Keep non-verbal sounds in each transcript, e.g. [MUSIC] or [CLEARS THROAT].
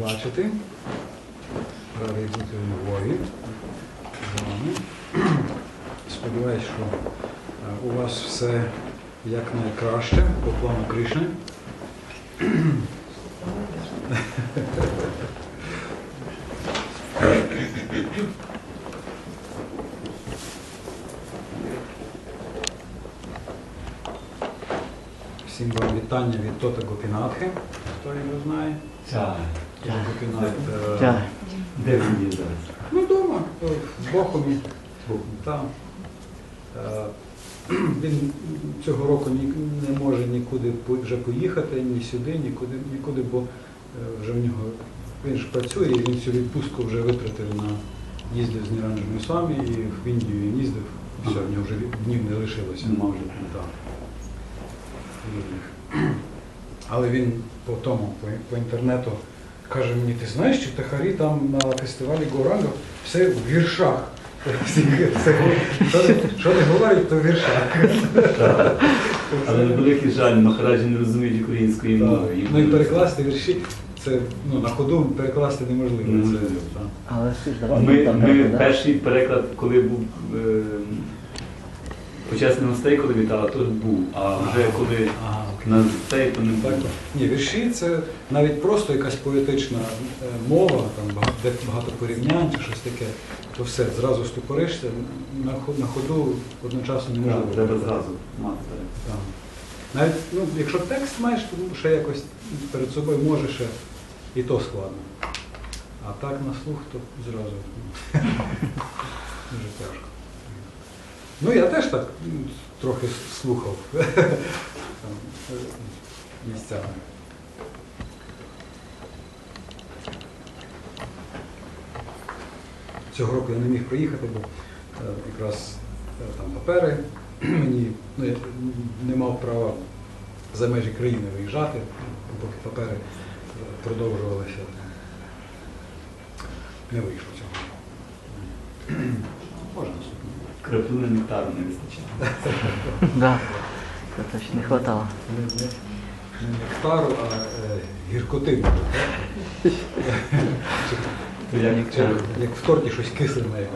бачити. Радий бути у Львові з вами. [CLEARS THROAT] Сподіваюсь, що е, у вас все якнайкраще по плану Кришни. [CLEARS THROAT] Всім вам вітання від Тота Гопінатхи, хто його знає. Так. Е, Так. Де він є зараз? Ну, вдома, в Бохумі, там. Він цього року не може нікуди вже поїхати, ні сюди, нікуди, нікуди, бо е, вже в нього він ж працює, і він цю відпустку вже витратив на їздив з Ніранжем Свамі, і в Індію він їздив, все, в нього вже днів не лишилося. Нема вже. Але він по тому, по, по інтернету каже мені, ти знаєш, що Тахарі там на фестивалі Горанга все в віршах. [LAUGHS] Що не- говорять, то в віршах. Але великий жаль, Махараджі не розуміють української мови. Ну і перекласти вірші, це ну, на ходу перекласти неможливо. Це, Але Ми, ми перший переклад, коли був е, почесний гостей, коли вітала, то був. А вже коли на цей, то не Так, ні, вірші це навіть просто якась поетична е, мова, там багато, де багато порівнянь чи щось таке, то все, зразу ступоришся, на, ход- на ходу одночасно не. Так, Треба зразу мати. Так. Навіть ну, якщо текст маєш, то ще якось перед собою може ще і то складно. А так на слух, то зразу ну, [LAUGHS] дуже тяжко. Ну я теж так трохи слухав е, місцями. Цього року я не міг приїхати, бо е, якраз е, там папери [CLEARS THROAT] мені ну, я не мав права за межі країни виїжджати, поки папери продовжувалися. Не вийшло цього. [CLEARS THROAT] Можна наступного. Краплини нектару не вистачає. [LAUGHS] Да. Це точно не хватало. Не, не, не нектару, а е, так? Як Чи, як в торті щось кислене.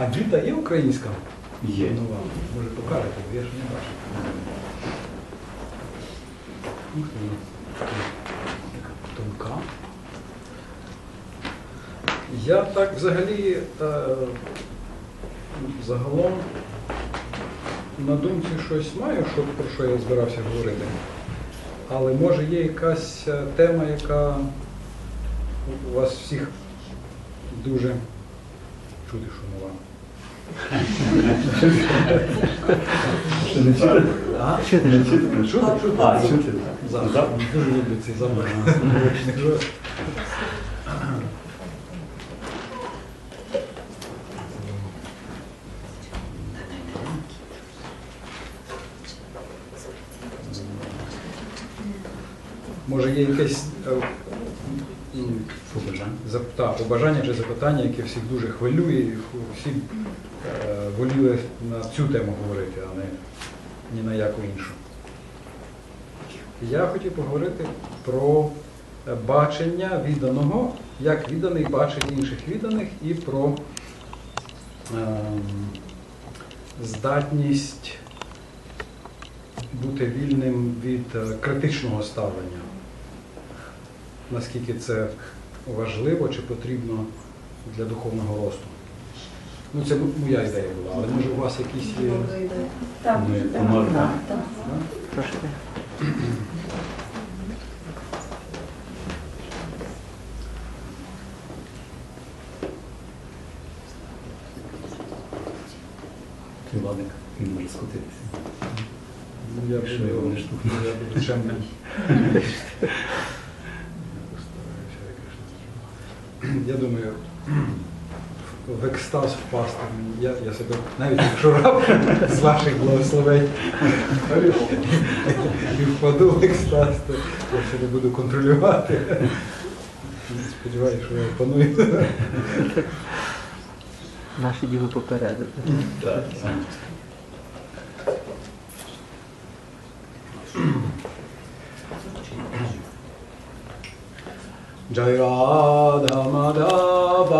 А діта є українська? Є. Ну, може покажете, бо я ж не ти, така тонка. Я так взагалі е, загалом на думці щось маю, що, про що я збирався говорити. Але може є якась е, тема, яка у вас всіх дуже чути шумова. Ще не чути? А? Не чути? Чути, чути. А, чути. Дуже люблю цей замок. Може є якесь е, Побажання. чи запитання, яке всіх дуже хвилює, всі воліли на цю тему говорити, а не ні на яку іншу. Я хотів поговорити про е, бачення відданого, як відданий бачить інших відданих, і про ем, здатність бути вільним від е, критичного ставлення. Наскільки це важливо чи потрібно для духовного росту. Ну, це моя ідея була, але може у вас якісь є. Так, так, так, так. Владик, він може скотитися. Ну, я Що його не штовхне. я буду [LAUGHS] чемним. Я думаю, в екстаз впасти. Я, я себе, навіть якщо раптом з ваших благословень і впаду в екстаз, то я себе буду контролювати. Сподіваюся, що я опаную. Наші діли попередили. Так. Jai Radha Madhava